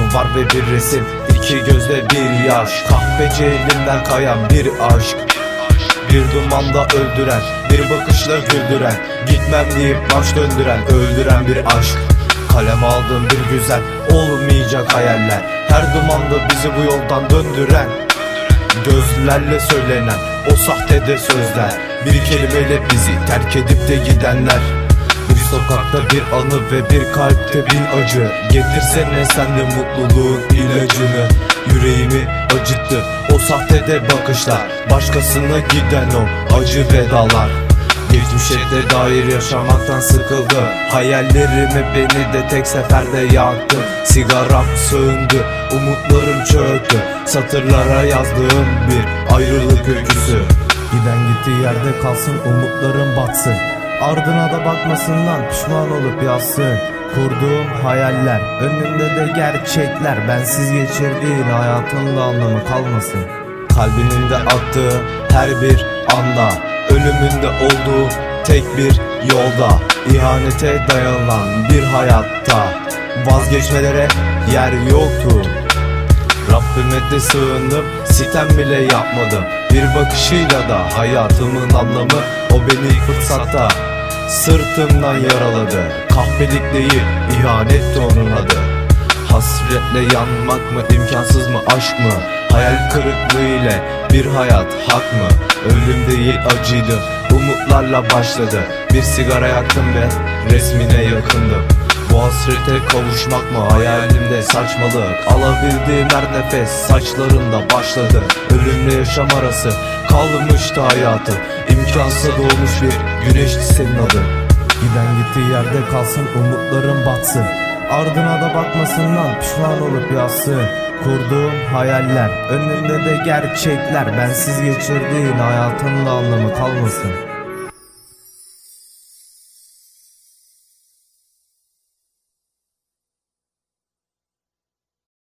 var ve bir resim. İki gözde bir yaş. Kahveci elinden kayan bir aşk. Bir dumanda öldüren Bir bakışla güldüren Gitmem deyip baş döndüren Öldüren bir aşk. Kalem aldım bir güzel Olmayacak hayaller. Her dumanda bizi bu yoldan döndüren. Gözlerle söylenen O sahtede sözler. Bir kelimeyle bizi terk edip de gidenler sokakta bir anı ve bir kalpte bin acı. Getirsene sen de mutluluğun ilacını. Yüreğimi acıttı o sahtede bakışlar. Başkasına giden o acı vedalar. Geçmişe dair yaşamaktan sıkıldı. Hayallerimi beni de tek seferde yaktı. Sigaram söndü, umutlarım çöktü. Satırlara yazdığım bir ayrılık öyküsü. Giden gittiği yerde kalsın umutlarım batsın Ardına da bakmasından pişman olup yazsın Kurduğum hayaller. Önümde de gerçekler. Bensiz geçirdiğin hayatın da anlamı kalmasın. Kalbinin de attığı her bir anda Ölümünde olduğu tek bir yolda ihanete dayanılan bir hayatta Vazgeçmelere yer yoktu. Rabbime de sığındım sitem bile yapmadım. Bir bakışıyla da hayatımın anlamı beni fırsatta Sırtımdan yaraladı. Kahpelik değil ihanet de onun adı. Hasretle yanmak mı imkansız mı aşk mı? Hayal kırıklığı ile bir hayat hak mı? Ölüm değil acıydı. Umutlarla başladı. Bir sigara yaktım ve resmine yakındım bu hasrete kavuşmak mı? Hayalimde saçmalık. Alabildiğim her nefes saçlarında başladı. Ölümle yaşam arası kalmıştı hayatım İmkansız doğmuş bir güneşti senin adın Giden gittiği yerde kalsın umutlarım batsın. Ardına da bakmasından pişman olup yazsın Kurduğum hayaller önümde de gerçekler. Bensiz geçirdiğin hayatın da anlamı kalmasın